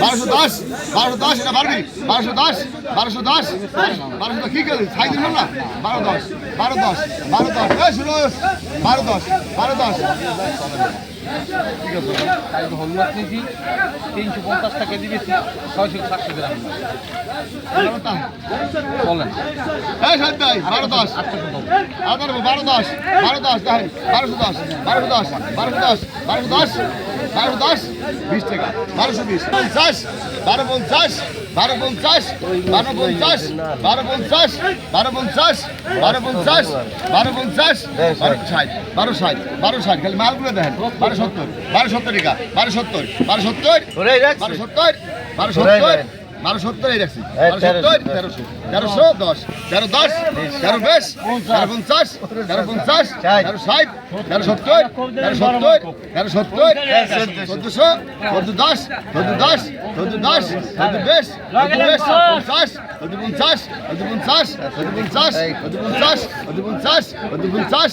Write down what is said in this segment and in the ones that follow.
বারোশো দশ বারোশো দশ এটা পারবি বারোশো দশ বারোশো দশ বারোশো কি করে সাই দিল না বারো দশ বারো দশ বারো দশ এই শুনো বারো দশ বারো দশ তিনশো পঞ্চাশ টাকা দিয়েছি ছয়শো সাতশো গ্রাম বলেন এই সাত ভাই বারো দশ আবার বারো দশ বারো দশ দেখেন বারোশো দশ বারোশো দশ বারোশো দশ বারোশো দশ বারোশো দশ বিশ টাকা বারোশো বিশ পঞ্চাশ বারো পঞ্চাশ বারো পঞ্চাশ বারো পঞ্চাশ বারো পঞ্চাশ বারো পঞ্চাশ বারো পঞ্চাশ বারো পঞ্চাশ বারো ষাট বারো ষাট বারো ষাট খালি মালগুলো দেখেন বারো সত্তর বারো সত্তর টাকা বারো সত্তর বারো সত্তর বারো সত্তর বারো সত্তর বারো সত্তর এই রাখছি বারো সত্তর তেরোশো। তেরোশো দশ। তেরো দশ তেরো বেশ তেরো পঞ্চাশ তেরো পঞ্চাশ তেরো ষাট তেরো সত্তর তেরো সত্তর তেরো সত্তর চোদ্দশো চোদ্দ দশ চোদ্দ দশ চোদ্দ দশ চোদ্দ বেশ চোদ্দ বেশ পঞ্চাশ চোদ্দ পঞ্চাশ চোদ্দ পঞ্চাশ চোদ্দ পঞ্চাশ চোদ্দ পঞ্চাশ চোদ্দ পঞ্চাশ চোদ্দ পঞ্চাশ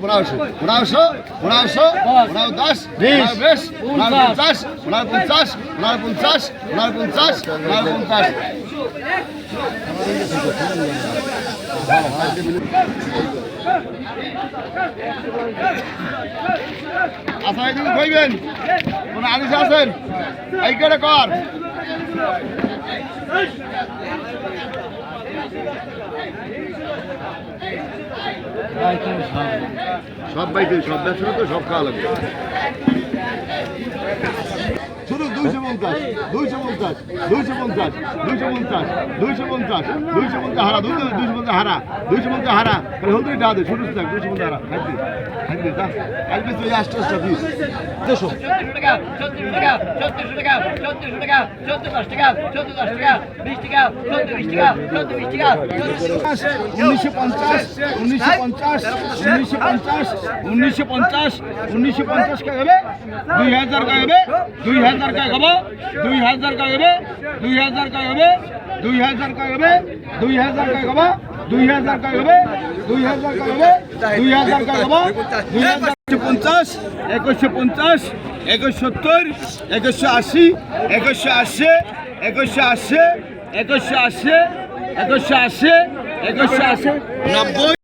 পনেরোশো পনেরোশো পনেরোশো পনেরো দশ পনেরো বেশ পনেরো পঞ্চাশ পনেরো পঞ্চাশ পনেরো পঞ্চাশ পনেরো পঞ্চাশ আচ্ছা এদিকে কইবেন কোন আনিস আছেন এই করে কর সব বাইতে, সব ব্যবসা তো, সব খাওয়া লাগবে। পঞ্চাশ, দুইশো পঞ্চাশ দুইশো পঞ্চাশ দুইশো পঞ্চাশ দুইশো পঞ্চাশ দুইশো পঞ্চাশ হারা, দুইশো দুইশো পঞ্চাশ হারা, দুইশো পঞ্চাশ হারা। হলদি ডা দে শুরু থাক দুইশো পঞ্চাশ হারা। খাইতে খাইতে যা কালকে তুই আষ্ট আষ্ট পিস চোদ্দশো টাকা চোদ্দশো টাকা চোদ্দশো টাকা চোদ্দশো টাকা চোদ্দ দশ টাকা চোদ্দ দশ টাকা বিশ টাকা চোদ্দ বিশ টাকা চোদ্দ বিশ টাকা উনিশশো পঞ্চাশ উনিশশো পঞ্চাশ উনিশশো পঞ্চাশ দুই হাজার দুই হাজার দুই হাজার কা হবে, দুই হাজার কা হবে, দুই হাজার কা হবে, দুই হাজার কা হবে, দুই হাজার কা হবে, দুই হাজার কা হবে, দুই হাজার কা হবে, দুই হাজার পঞ্চাশ একুশশো পঞ্চাশ একুশ সত্তর, একুশশো আশি একুশশো আশি একুশশো আশি একুশশো আশি একুশশো আশি একুশশো আশি, নব্বই।